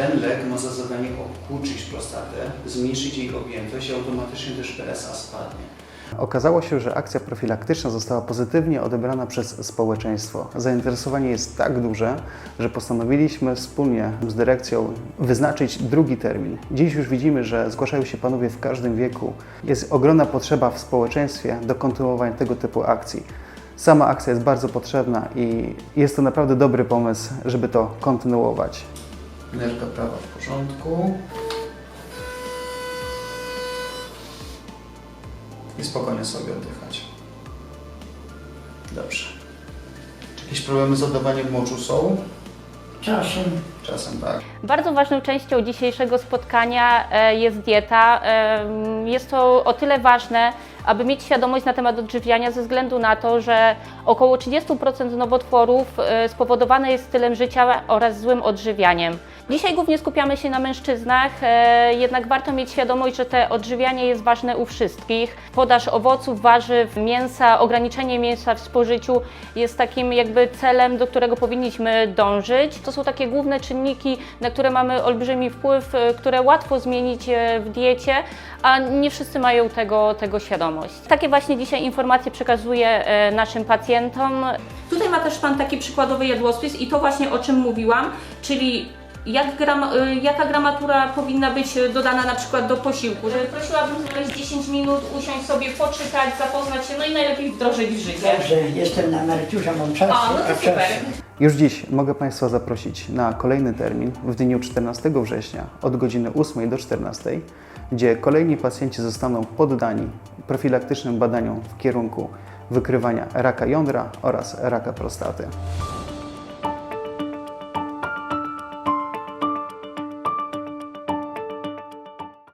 Ten lek ma za zadanie obkłuczyć prostatę, zmniejszyć jej objętość i automatycznie też PSA spadnie. Okazało się, że akcja profilaktyczna została pozytywnie odebrana przez społeczeństwo. Zainteresowanie jest tak duże, że postanowiliśmy wspólnie z dyrekcją wyznaczyć drugi termin. Dziś już widzimy, że zgłaszają się panowie w każdym wieku. Jest ogromna potrzeba w społeczeństwie do kontynuowania tego typu akcji. Sama akcja jest bardzo potrzebna i jest to naprawdę dobry pomysł, żeby to kontynuować. Nerka prawa w porządku. I spokojnie sobie oddychać. Dobrze. Czy jakieś problemy z oddawaniem moczu są? Czasem Czasem tak. Bardzo ważną częścią dzisiejszego spotkania e, jest dieta. Em, Jest to o tyle ważne, aby mieć świadomość na temat odżywiania ze względu na to, że około 30% nowotworów e, spowodowane jest stylem życia oraz złym odżywianiem. Dzisiaj głównie skupiamy się na mężczyznach, e, jednak warto mieć świadomość, że te odżywianie jest ważne u wszystkich. Podaż owoców, warzyw, mięsa, ograniczenie mięsa w spożyciu jest takim jakby celem, do którego powinniśmy dążyć. To są takie główne czynniki, na które mamy olbrzymi wpływ, e, które łatwo zmienić e, w diecie, a nie wszyscy mają tego, tego świadomość. Takie właśnie dzisiaj informacje przekazuję naszym pacjentom. Tutaj ma też Pan taki przykładowy jadłospis i to właśnie o czym mówiłam, czyli jak grama, y, jaka gramatura powinna być y, dodana na przykład do posiłku. Że prosiłabym znaleźć 10 minut, usiąść sobie, poczytać, zapoznać się, no i najlepiej wdrożyć w życie. dobrze, jestem na emeryturze, mam czas, O, no to a super. czas Już dziś mogę Państwa zaprosić na kolejny termin w dniu 14 września od godziny 8 do 14, gdzie kolejni pacjenci zostaną poddani profilaktycznym badaniom w kierunku wykrywania raka jądra oraz raka prostaty.